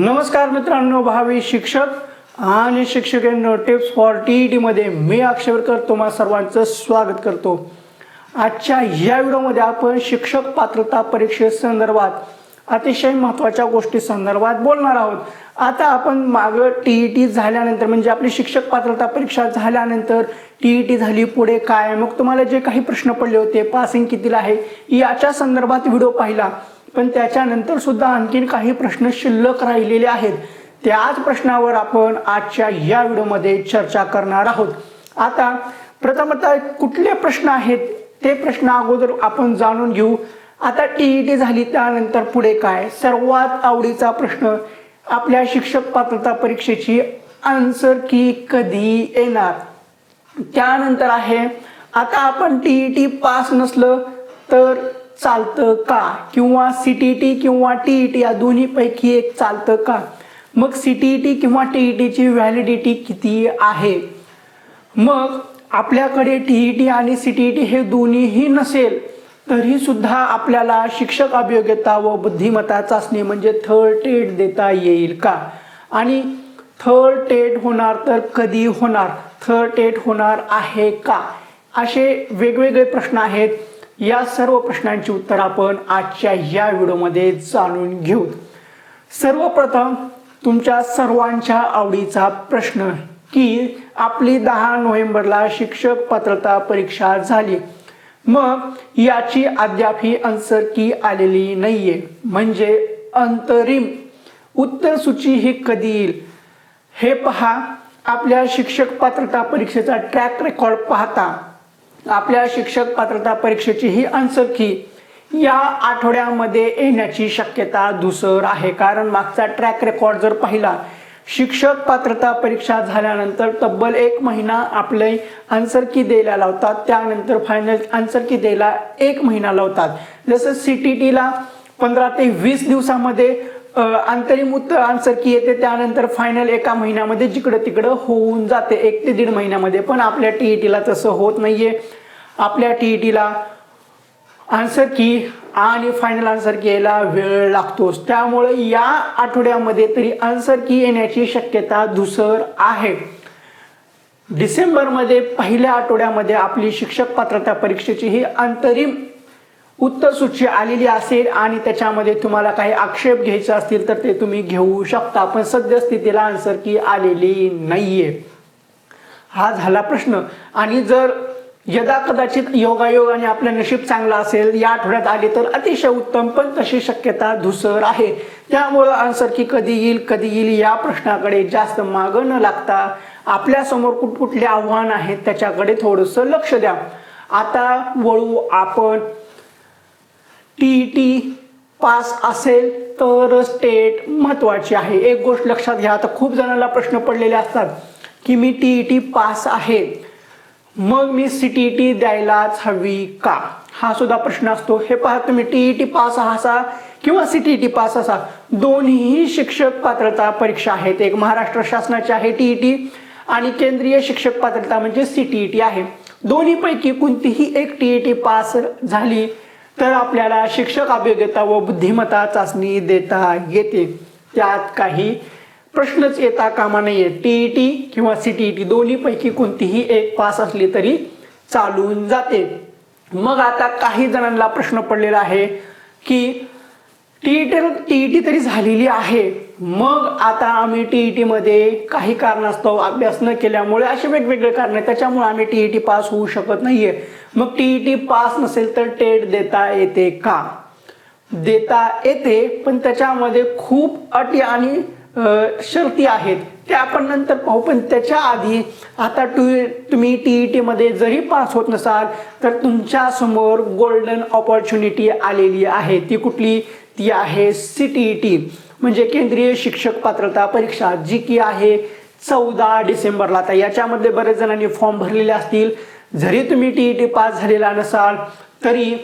नमस्कार मित्रांनो भावी शिक्षक आणि शिक्षकांनो टिप्स फॉर टी ई टीमध्ये मी अक्षरकर तुम्हा सर्वांचं स्वागत करतो. आजच्या या व्हिडिओमध्ये आपण शिक्षक पात्रता परीक्षेसंदर्भात अतिशय महत्त्वाच्या गोष्टी संदर्भात बोलणार आहोत. आता आपण मागं टी ई टी झाल्यानंतर म्हणजे आपली शिक्षक पात्रता परीक्षा झाल्यानंतर टी ई टी झाली पुढे काय? मग तुम्हाला जे काही प्रश्न पडले होते पासिंग कितीला आहे याच्या संदर्भात व्हिडिओ पाहिला. पण त्याच्यानंतर सुद्धा आणखीन काही प्रश्न शिल्लक राहिलेले आहेत. त्याच प्रश्नावर आपण आजच्या या व्हिडिओमध्ये चर्चा करणार आहोत. आता प्रथमतः कुठले प्रश्न आहेत? ते प्रश्न अगोदर आपण जाणून घेऊ. आता टी ई टी झाली त्यानंतर पुढे काय? सर्वात आवडीचा प्रश्न. आपल्या शिक्षक पात्रता परीक्षेची आन्सर की कधी येणार? त्यानंतर आहे आता आपण टी ई टी पास नसलं तर चालतं का? किंवा सी टी टी किंवा टी ई टी या दोन्हीपैकी एक चालतं का? मग सी टी ई टी किंवा टी ई टीची व्हॅलिडिटी किती आहे? मग आपल्याकडे टी ई टी आणि सी टी ई टी हे दोन्हीही नसेल तरी सुद्धा आपल्याला शिक्षक अभियोग्यता व बुद्धिमत्ता चाचणी म्हणजे थर्ड टेट देता येईल का? आणि थर्ड टेट होणार तर कधी होणार? थर्ड टेट होणार आहे का? असे वेगवेगळे प्रश्न आहेत. या सर्व प्रश्नांची उत्तर आपण आजच्या या व्हिडिओमध्ये जाणून घेऊ. सर्वप्रथम तुमच्या सर्वांच्या आवडीचा प्रश्न की आपली दहा नोव्हेंबरला शिक्षक पात्रता परीक्षा झाली. मग याची अद्याप ही आन्सर की आलेली नाहीये. म्हणजे अंतरिम उत्तर सूची ही कधी येईल? हे पहा. आपल्या शिक्षक पात्रता परीक्षेचा ट्रॅक रेकॉर्ड पाहता. आपल्या शिक्षक पात्रता परीक्षेची ही आन्सर की या आठवड्यामध्ये येण्याची शक्यता दुसर आहे. कारण मागचा ट्रॅक रेकॉर्ड जर पाहिला शिक्षक पात्रता परीक्षा झाल्यानंतर तब्बल एक महिना आपले आन्सर की द्यायला लावतात त्यानंतर फायनल आन्सर की द्यायला एक महिना लावतात. जसं सी टी टीला पंधरा ते वीस दिवसामध्ये अंतरिम उत्तर आन्सर की येते त्यानंतर फायनल एका महिन्यामध्ये जिकडं तिकडं होऊन जाते एक ते दीड महिन्यामध्ये. पण आपल्या टी ई टीला तसं होत नाहीये. आपल्या टी ई टीला आन्सर की आणि फायनल आन्सर की यायला वेळ लागतोच. त्यामुळे या आठवड्यामध्ये तरी आन्सर की येण्याची शक्यता धुसर आहे. डिसेंबरमध्ये पहिल्या आठवड्यामध्ये आपली शिक्षक पात्रता परीक्षेची ही अंतरिम उत्तरसूची आलेली असेल आणि त्याच्यामध्ये तुम्हाला काही आक्षेप घ्यायचे असतील तर ते तुम्ही घेऊ शकता. पण सद्यस्थितीला आन्सर की आलेली नाहीये. हा झाला प्रश्न. आणि जर यदा कदाचित योगायोगाने आपलं नशीब चांगलं असेल या आठवड्यात आले तर अतिशय उत्तम पण तशी शक्यता धुसर आहे. त्यामुळं आन्सर की कधी येईल कधी येईल या प्रश्नाकडे जास्त मागं न लागता आपल्यासमोर कुठकुठले आव्हान आहेत त्याच्याकडे थोडंसं लक्ष द्या. आता वळू आपण. टी टी पास असेल तर स्टेट महत्वाची आहे. एक गोष्ट लक्षात घ्या आता खूप जणांना प्रश्न पडलेले असतात की मी टी ई टी पास आहे. मग मी सी टी टी द्यायलाच हवी का? हा सुद्धा प्रश्न असतो. हे पहा तुम्ही टी ई टी पास असा किंवा सी टी टी पास असा? दोन्ही शिक्षक पात्रता परीक्षा आहेत. एक महाराष्ट्र शासनाची आहे टी ई टी आणि केंद्रीय शिक्षक पात्रता म्हणजे सी टी ई टी आहे. दोन्हीपैकी कोणतीही एक टी ई टी पास झाली तर आपल्याला शिक्षक अभियोग्यता व बुद्धिमत्ता चाचणी देता येते. त्यात काही प्रश्नच येता कामा नाहीये टी ई टी किंवा सी टी ई टी दोन्हीपैकी कोणतीही एक पास असली तरी चालून जाते. मग आता काही जणांना प्रश्न पडलेला आहे की T E T T E T तरी झालेली आहे. मग आता आम्ही टी ई टीमध्ये काही कारणास्तव अभ्यास न केल्यामुळे असे वेगवेगळे कारण आहे त्याच्यामुळे आम्ही टी ई टी पास होऊ शकत नाहीये. मग टी ई टी पास नसेल तर टेट देता येते का? देता येते पण त्याच्यामध्ये खूप अटी आणि शर्ती आहेत. ते आपण नंतर पाहू. पण त्याच्या आधी आता टू तुम्ही टी ई टीमध्ये जरी पास होत नसाल तर तुमच्यासमोर गोल्डन ऑपॉर्च्युनिटी आलेली आहे. ती कुठली? ती आहे सी टी ई टी म्हणजे केंद्रीय शिक्षक पात्रता परीक्षा जी की आहे चौदा डिसेंबरला. आता याच्यामध्ये बरेच जणांनी फॉर्म भरलेले असतील. जरी तुम्ही टी ई टी पास झालेला नसाल तरी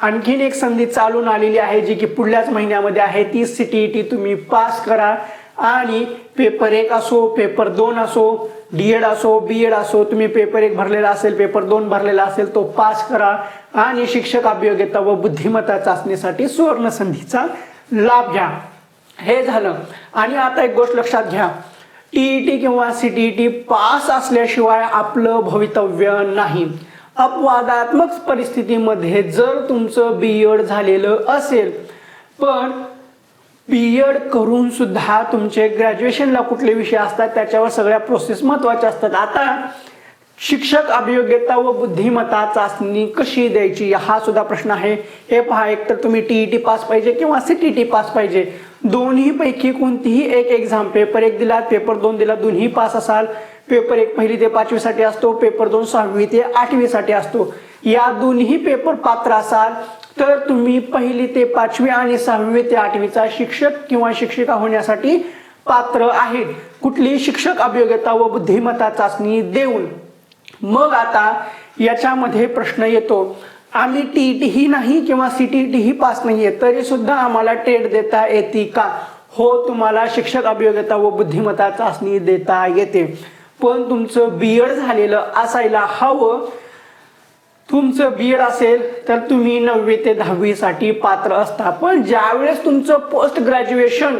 आणखीन एक संधी चालून आलेली आहे जी की पुढल्याच महिन्यामध्ये आहे. ती सी टी ई टी तुम्ही पास करा. आणि पेपर एक असो पेपर दोन असो डी एड असो बी एड असो तुम्ही पेपर एक भरलेला असेल पेपर दोन भरलेला असेल तो पास करा. आणि शिक्षक अभियोग्यता व बुद्धिमत्ता चाचणीसाठी सुवर्ण संधीचा लाभ घ्या. हे झालं. आणि आता एक गोष्ट लक्षात घ्या. टीईटी किंवा सी टी टी पास असल्याशिवाय आपलं भवितव्य नाही. अपवादात्मक परिस्थितीमध्ये जर तुमचं बी एड झालेलं असेल पण बी एड करून सुद्धा तुमचे ग्रॅज्युएशनला कुठले विषय असतात त्याच्यावर सगळ्या प्रोसेस महत्त्वाच्या असतात. आता शिक्षक अभियोग्यता व बुद्धिमत्ता चाचणी कशी द्यायची हा सुद्धा प्रश्न आहे. हे पहा एक तर तुम्ही टीईटी पास पाहिजे किंवा सी टी टी पास पाहिजे. दोन्ही पैकी कोणतीही एक एक्झाम पेपर एक दिला पेपर दोन दिला दोन्ही पास असाल. पेपर एक पहिली ते पाचवीसाठी असतो पेपर दोन सहावी ते आठवीसाठी असतो. या दोन्ही पेपर पात्र असाल. तर तुम्ही पहिली ते पाचवी आणि सहावी ते आठवीचा शिक्षक किंवा शिक्षिका होण्यासाठी पात्र आहेत. कुठली शिक्षक अभियोग्यता व बुद्धिमत्ता चाचणी देऊन? मग आता याच्यामध्ये प्रश्न येतो. आम्ही टी टी ही नाही किंवा सी टी टी ही पास नाहीये तरी सुद्धा आम्हाला टेट देता येते का? हो तुम्हाला शिक्षक अभियोग्यता व बुद्धिमत्ता चाचणी देता येते. पण तुमचं बी एड झालेलं असायला हवं. तुमचं बी एड असेल तर तुम्ही नववी ते दहावीसाठी पात्र असता. पण ज्यावेळेस तुमचं post graduation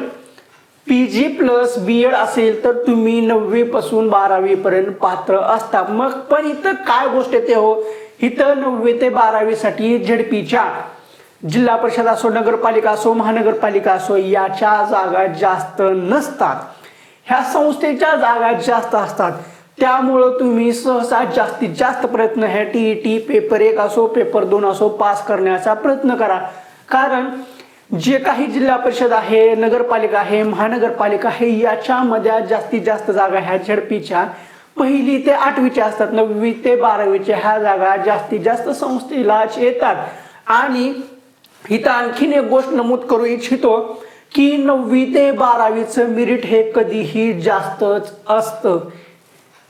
P G plus B Ed असेल तर तुम्ही नववीपासून बारावीपर्यंत पात्र असता. मग पण इथं काय गोष्ट येते हो? इथं नववी ते बारावीसाठी झेडपीच्या जिल्हा परिषद असो नगरपालिका असो महानगरपालिका असो याच्या जागा जास्त नसतात. ह्या संस्थेच्या जागा जास्त असतात. त्यामुळं तुम्ही सहसा जास्तीत जास्त प्रयत्न ह्या टी ई टी पेपर एक असो पेपर दोन असो पास करण्याचा प्रयत्न करा. कारण जे काही जिल्हा परिषद आहे नगरपालिका आहे महानगरपालिका आहे याच्यामध्ये जास्तीत जास्त जागा ह्या झडपीच्या. पहिली ते आठवीच्या असतात नववी ते बारावीच्या ह्या जागा जास्तीत जास्त संस्थेला येतात. आणि इथं आणखीन एक गोष्ट नमूद करू इच्छितो की नववी ते बारावीचं मिरिट हे कधीही जास्तच असतं.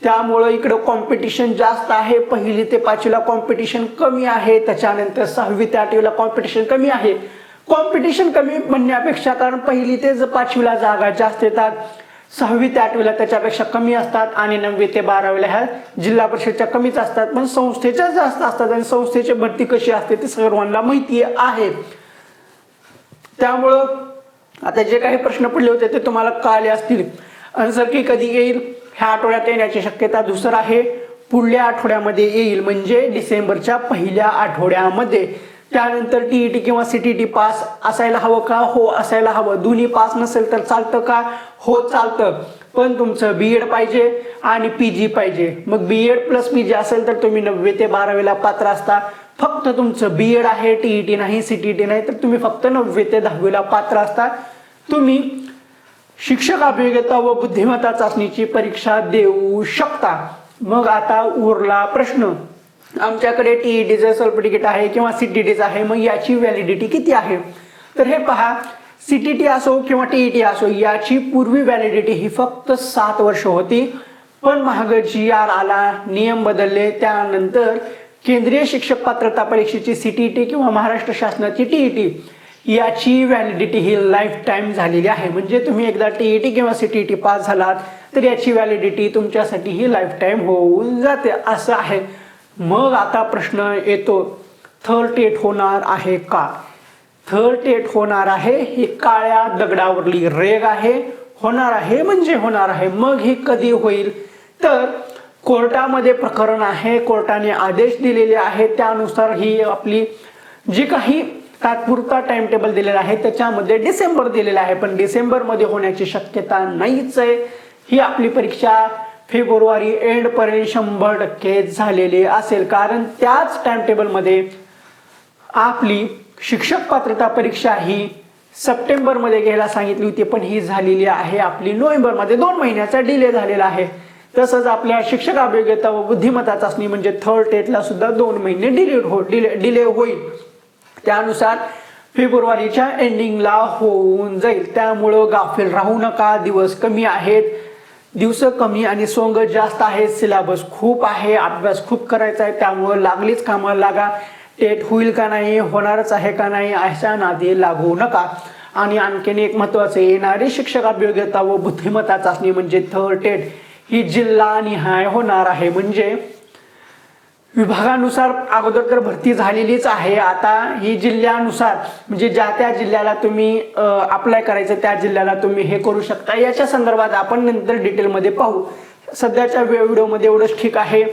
त्यामुळं इकडं कॉम्पिटिशन जास्त आहे. पहिली ते पाचवीला कॉम्पिटिशन कमी आहे. त्याच्यानंतर सहावी ते आठवीला कॉम्पिटिशन कमी आहे. कॉम्पिटिशन कमी म्हणण्यापेक्षा कारण पहिली ते पाचवीला जागा जास्त येतात. सहावी ते आठवीला त्याच्यापेक्षा कमी असतात. आणि नववी ते बारावीला ह्या जिल्हा परिषदच्या कमीच असतात. पण संस्थेच्या जास्त असतात आणि संस्थेची भरती कशी असते ते सर्वांना माहिती आहे. त्यामुळं आता जे काही प्रश्न पडले होते ते तुम्हाला कळले असतील. आन्सर की कधी येईल ह्या आठवड्यात येण्याची शक्यता दुसरं आहे. पुढल्या आठवड्यामध्ये येईल म्हणजे डिसेंबरच्या पहिल्या आठवड्यामध्ये. त्यानंतर टीईटी किंवा सीटीटी पास असायला हवं का? हो असायला हवं. दोन्ही पास नसेल तर चालतं का? हो चालतं. पण तुमचं बी एड पाहिजे आणि पी जी पाहिजे. मग B Ed plus P G असेल तर तुम्ही नववी ते बारावीला पात्र असता. फक्त तुमचं बी एड आहे टीईटी नाही सीटीटी नाही तर तुम्ही फक्त नववी ते दहावीला पात्र असता. तुम्ही शिक्षक अभियोग्यता व बुद्धिमत्ता चाचणीची परीक्षा देऊ शकता. मग आता उरला प्रश्न. आमच्याकडे टी डीचं सर्टिफिकेट आहे किंवा सी टी डीचं आहे मग याची व्हॅलिडिटी किती आहे? तर हे पहा सी टी टी असो किंवा टी ई टी असो याची पूर्वी व्हॅलिडिटी ही फक्त सात वर्ष होती. पण महाग जी आर आला नियम बदलले त्यानंतर केंद्रीय शिक्षक पात्रता परीक्षेची सी टी टी किंवा महाराष्ट्र शासनाची टी ई टी याची व्हॅलिडिटी ही लाईफ टाईम झालेली आहे. म्हणजे तुम्ही एकदा टी ई टी किंवा सी टी टी पास झालात तर याची व्हॅलिडिटी तुमच्यासाठी ही लाईफ टाईम होऊन जाते असं आहे. मग आता प्रश्न येतो थर्ड टेट होणार आहे का? थर्ड टेट होणार आहे ही काळ्या दगडावरली रेग आहे. होणार आहे म्हणजे होणार आहे. मग हे कधी होईल? तर कोर्टामध्ये प्रकरण आहे कोर्टाने आदेश दिलेले आहे. त्यानुसार ही आपली जी काही तात्पुरता टाइम टेबल दिलेला आहे? त्याच्यामध्ये डिसेंबर दिलेला आहे. पण डिसेंबरमध्ये होण्याची शक्यता नाहीच आहे. ही आपली परीक्षा फेब्रुवारी एंडपर्यंत शंभर टक्के झालेली असेल. कारण त्याच टाइम टेबलमध्ये आपली शिक्षक पात्रता परीक्षा ही सप्टेंबरमध्ये घ्यायला सांगितली होती पण ही झालेली आहे आपली नोव्हेंबरमध्ये. दोन महिन्याचा डिले झालेला आहे. तसंच आपल्या शिक्षक अभियोग्यता व बुद्धिमत्ता चाचणी म्हणजे थर्ड टेटला सुद्धा दोन महिने डिले हो डिले डिले होईल. त्यानुसार फेब्रुवारीच्या एंडिंगला होऊन जाईल. त्यामुळं गाफील राहू नका. दिवस कमी आहेत. दिवस कमी आणि सोंग जास्त आहे सिलेबस खूप आहे. अभ्यास खूप करायचा आहे. त्यामुळं लागलीच कामाला लागा. टेट होईल का नाही? होणारच आहे का नाही? अशा नादी लागू नका. आणि आणखीन एक महत्वाचं येणारी शिक्षक अभियोग्यता व बुद्धिमत्ता चाचणी म्हणजे थर्ड टेट ही जिल्हा निहाय होणार आहे. म्हणजे विभागानुसार अगोदर तर भरती झालेलीच आहे. आता ही जिल्ह्यानुसार म्हणजे ज्या त्या जिल्ह्याला तुम्ही अप्लाय करायचं त्या जिल्ह्याला तुम्ही हे करू शकता. याच्या संदर्भात आपण नंतर डिटेलमध्ये पाहू. सध्याच्या व्हिडिओमध्ये एवढंच ठीक आहे.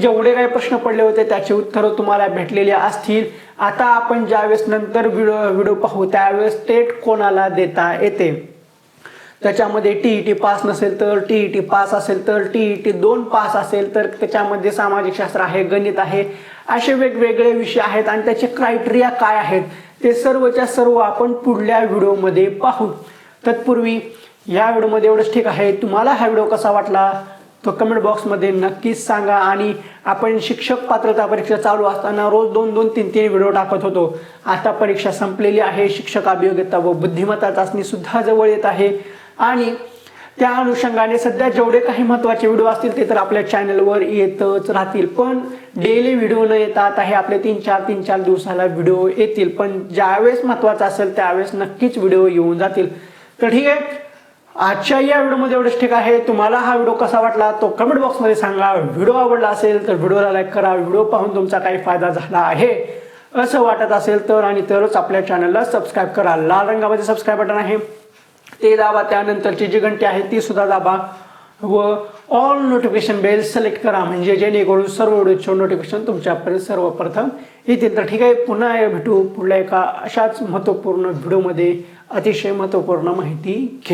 जेवढे काही प्रश्न पडले होते त्याची उत्तरं तुम्हाला भेटलेली असतील. आता आपण ज्यावेळेस नंतर व्हिडिओ व्हिडिओ पाहू त्यावेळेस टेट कोणाला देता येते? त्याच्यामध्ये टी ई टी पास नसेल तर टी ई टी पास असेल तर टी ई टी दोन पास असेल तर त्याच्यामध्ये सामाजिक शास्त्र आहे गणित आहे असे वेगवेगळे विषय आहेत आणि त्याचे क्रायटेरिया काय आहेत ते सर्वच्या सर्व आपण पुढल्या व्हिडिओमध्ये पाहू. तत्पूर्वी या व्हिडिओमध्ये एवढंच ठीक आहे. तुम्हाला हा व्हिडिओ कसा वाटला? तो कमेंट बॉक्समध्ये नक्कीच सांगा आणि आपण शिक्षक पात्रता परीक्षा चालू असताना रोज दोन दोन तीन तीन व्हिडिओ टाकत होतो. आता परीक्षा संपलेली आहे. शिक्षक अभियोग्यता व बुद्धिमत्ता चाचणी सुद्धा जवळ येत आहे. आणि त्या अनुषंगाने सध्या जेवढे काही महत्त्वाचे व्हिडिओ असतील ते तर आपल्या चॅनलवर येतच राहतील. पण डेली व्हिडिओ न येता आता हे आपले तीन चार तीन चार दिवसाला व्हिडिओ येतील. पण ज्यावेळेस महत्त्वाचा असेल त्यावेळेस नक्कीच व्हिडिओ येऊन जातील. तर ठीक आहे. आजच्या या व्हिडिओमध्ये एवढंच ठीक आहे. तुम्हाला हा व्हिडिओ कसा वाटला तो कमेंट बॉक्समध्ये सांगा. व्हिडिओ आवडला असेल तर व्हिडिओला लाईक करा. व्हिडिओ पाहून तुमचा काही फायदा झाला आहे. असं वाटत असेल तर आणि तरच आपल्या चॅनलला सबस्क्राईब करा. लाल रंगामध्ये सबस्क्राईब बटन आहे. ते दाबा त्यानंतरची जी घंटी आहे ती सुद्धा दाबा व ऑल नोटिफिकेशन बेल सिलेक्ट करा. म्हणजे जेणेकरून सर्व व्हिडिओचे नोटिफिकेशन तुमच्यापर्यंत सर्वप्रथम येतील. तर ठीक आहे पुन्हा भेटू पुढल्या एका अशाच महत्त्वपूर्ण व्हिडिओमध्ये अतिशय महत्त्वपूर्ण माहिती घेऊ.